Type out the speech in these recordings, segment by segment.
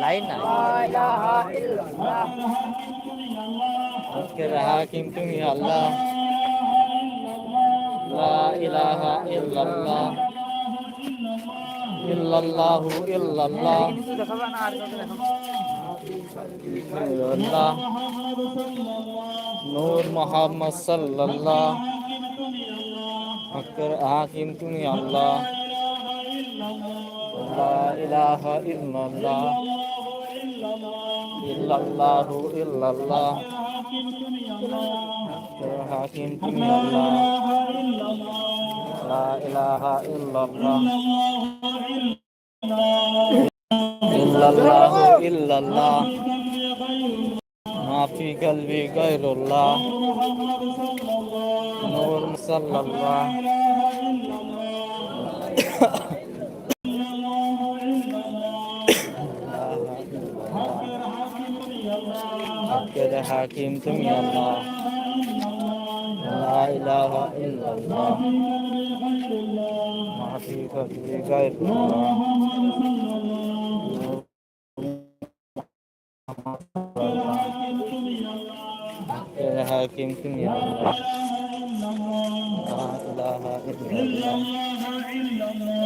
Line না কিন্তু আল্লাহ। লা ইলাহা ইল্লাল্লাহ। ইল্লাল্লাহু ইল্লাল্লাহ ইল্লাল্লাহ নূর মোহাম্মদ সাল্লাল্লাহ আজকের হাকিম তুমি আল্লাহ লা ইলাহা ইল্লাল্লাহ ইল্লাল্লাহু ইল্লাল্লাহ হাকিম তুমি আল্লাহ لا إله إلا الله. إلا الله إلا الله. ما في قلبي غير الله. نور صلى الله. كده حكيم تم يا الله. لا إله إلا الله. Fatih'i gayet Allah, Allah, Allah. Allah, Allah, Allah.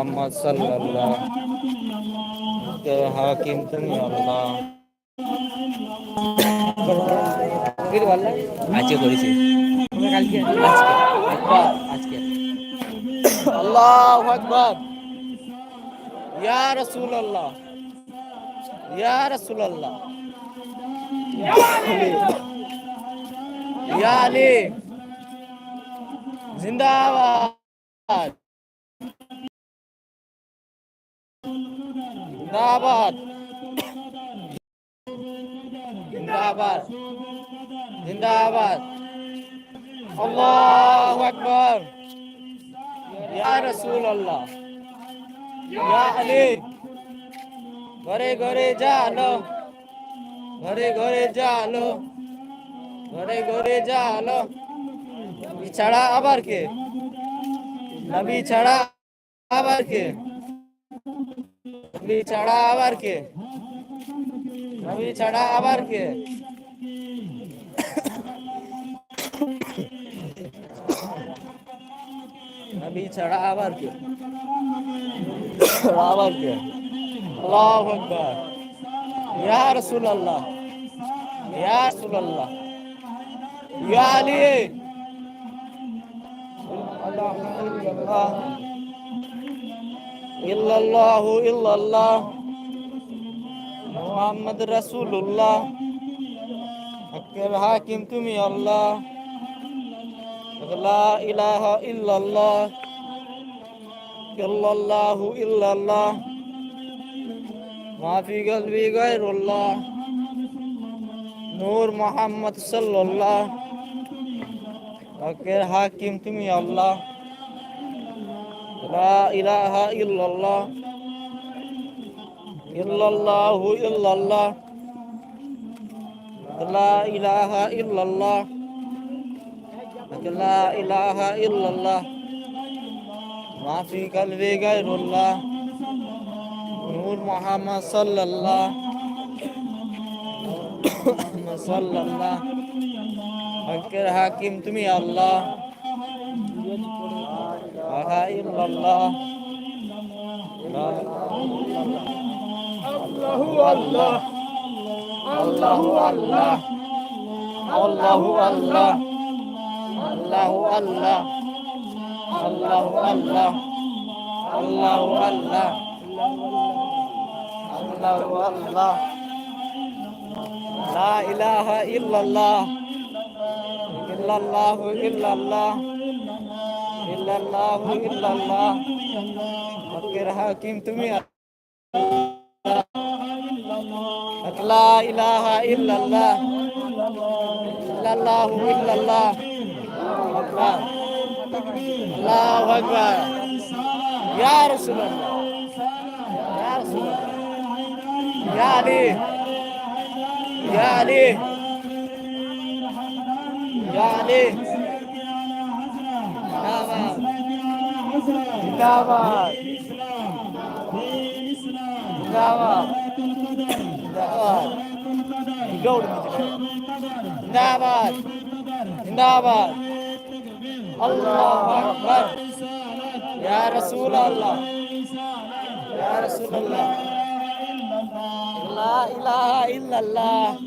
Muhammad সাল্লাল্লাহ হাকিম তুমি আল্লাহ। আজকে করেছি। আজকে। আল্লাহু আকবার। ইয়া রাসূলুল্লাহ। ইয়া রাসূলুল্লাহ। ইয়া আলী। জিন্দাবাদ। জিন্দাবাদ। জিন্দাবাদ। জিন্দাবাদ। আল্লাহু আকবার। ইয়া রাসূলুল্লাহ। ইয়া আলী। ঘরে ঘরে জালো ঘরে ঘরে জালো ঘরে ঘরে জালো নবী ছাড়া আবার কে? নবী ছাড়া আবার কে? নবী ছাড়া আবার কে নবী ছাড়া আবার কে নবী ছাড়া আবার কে আবার কে আল্লাহু আকবার ইয়া রাসূলুল্লাহ ইয়া রাসূলুল্লাহ ইয়া আলী ইল্লাল্লাহু ইল্লাল্লাহ। মুহাম্মদ রাসূলুল্লাহ। হকের হাকিম তুমি আল্লাহ। লা ইলাহা ইল্লাল্লাহ। ইল্লাল্লাহু ইল্লাল্লাহ। মা ফি কলবি গায়রুল্লাহ। নূর মুহাম্মদ সাল্লাল্লাহ। হকের হাকিম তুমি আল্লাহ। لا إله إلا الله إلا الله إلا الله لا إله إلا الله لا إله إلا الله ما في قلبي غير الله نور محمد صلى الله صلى الله فكر حكيم تمي الله আল্লাহ আল্লাহু। আল্লাহ আল্লাহু। আল্লাহ আল্লাহু। আল্লাহ আল্লাহু। আল্লাহ লা ইলাহা ইল্লাল্লাহ। ইল্লাল্লাহু ইল্লাল্লাহ। ইল্লাল্লাহু ইল্লাল্লাহ হকের হাকিম তুমি আল্লাহ لا ইল্লাল্লাহ ইল্লাল্লাহ। হকের হাকিম তুমি লা ইলাহা ইল্লাল্লাহ। ইল্লাল্লাহ ইল্লাল্লাহ। আকবার আল্লাহু আকবার। ইয়া রাসূলুল্লাহ। ইয়া রাসূলুল্লাহ। ইয়া আলী। ইয়া আলী। ইয়া আলী। زنداباد زنداباد زنداباد زنداباد الله أكبر يا رسول الله يا رسول الله لا إله إلا الله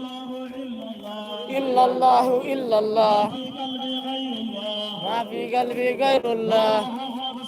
إلا الله إلا الله ما في قلبي غير الله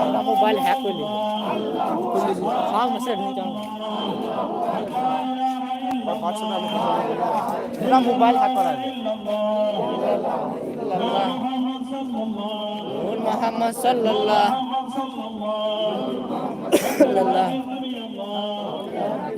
আমরা মোবাইল হ্যাক করলি সব মেসেজ পুরা মোবাইল হ্যাক করা মোহাম্মদ সাল্লাল্লাহ সাল্লাল্লাহ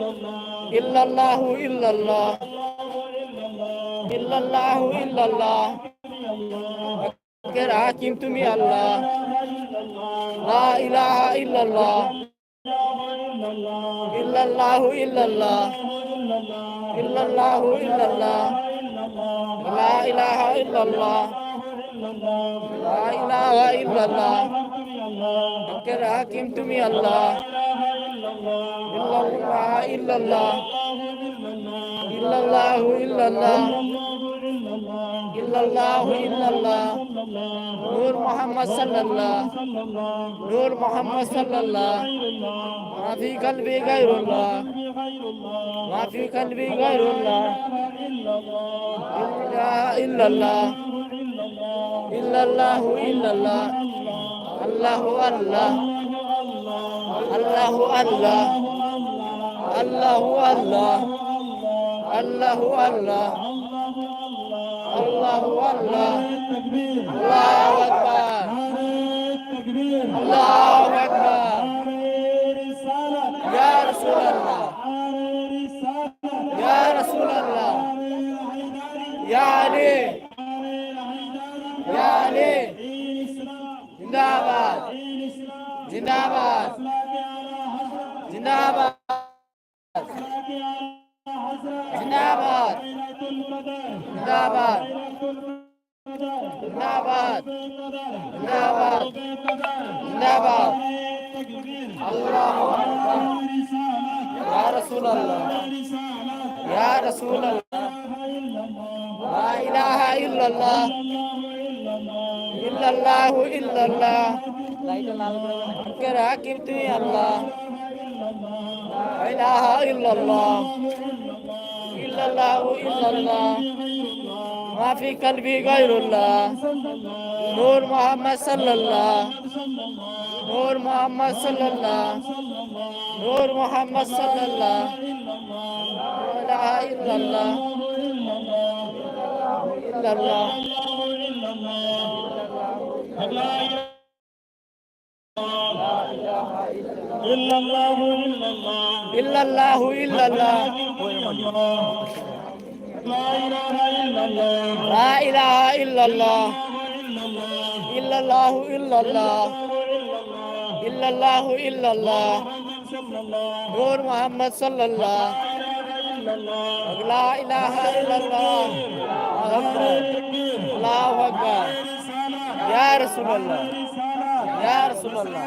ইল্লাল্লাহু ইল্লাল্লাহ। ইল্লাল্লাহু ইল্লাল্লাহ। আজকের হাকিম তুমি আল্লাহ। লা ইলাহা ইল্লাল্লাহ। ইল্লাল্লাহু ইল্লাল্লাহ। ইল্লাল্লাহু ইল্লাল্লাহ। লা ইলাহা ইল্লাল্লাহ। লা ইলাহা ইল্লাল্লাহ। আজকের হাকিম তুমি আল্লাহ। ইল্লাল্লাহ ইল্লাল্লাহু। ইল্লাল্লাহ ইল্লাল্লাহু। ইল্লাল্লাহ নূর মোহাম্মদ সাল্লাল্লাহ। নূর মোহাম্মদ সাল্লাল্লাহ। মা ফি কলবি গায়রুল্লাহ। মা ফি কলবি গায়রুল্লাহ। ইল্লাল্লাহ। ইল্লাল্লাহু ইল্লাল্লাহ। আল্লাহু আল্লাহ। আল্লাহু আল্লাহ। আল্লাহু আল্লাহ। আল্লাহু আল্লাহ। আল্লাহু আল্লাহ। আল্লাহু আকবার। আল্লাহু আকবার। ইয়া রাসূলুল্লাহ। ইয়া রাসূলুল্লাহ। ইয়া আলী। ইয়া আলী। জিন্দাবাদ। জিন্দাবাদ। জিন্দাবাদ জিন্দাবাদ জিন্দাবাদ জিন্দাবাদ জিন্দাবাদ জিন্দাবাদ আল্লাহু আকবার ইয়া রাসূলুল্লাহ ইয়া রাসূলুল্লাহ লা ইলাহা ইল্লাল্লাহ ইল্লাল্লাহু ইল্লাল্লাহ আজকের হাকিম তুমি আল্লাহ ইলাহা ইল্লাল্লাহ। ইল্লাল্লাহু ইল্লাল্লাহ। মা ফি কলবি গায়রুল্লাহ। নূর মোহাম্মদ সাল্লাল্লাহ। নূর মোহাম্মদ সাল্লাল্লাহ। নূর মোহাম্মদ সাল্লাল্লাহ। ইলাহা ইল্লাল্লাহ ইল্লাল্লাহ। ইল্লাল্লাহু। إلا الله إلا الله. إلا الله إلا الله. لا إله إلا الله. لا الله إلا الله. إلا الله إلا الله. إلا الله إلا الله. نور محمد صلى الله. لا إله إلا الله. الله أكبر. يا رسول الله. يا رسول الله.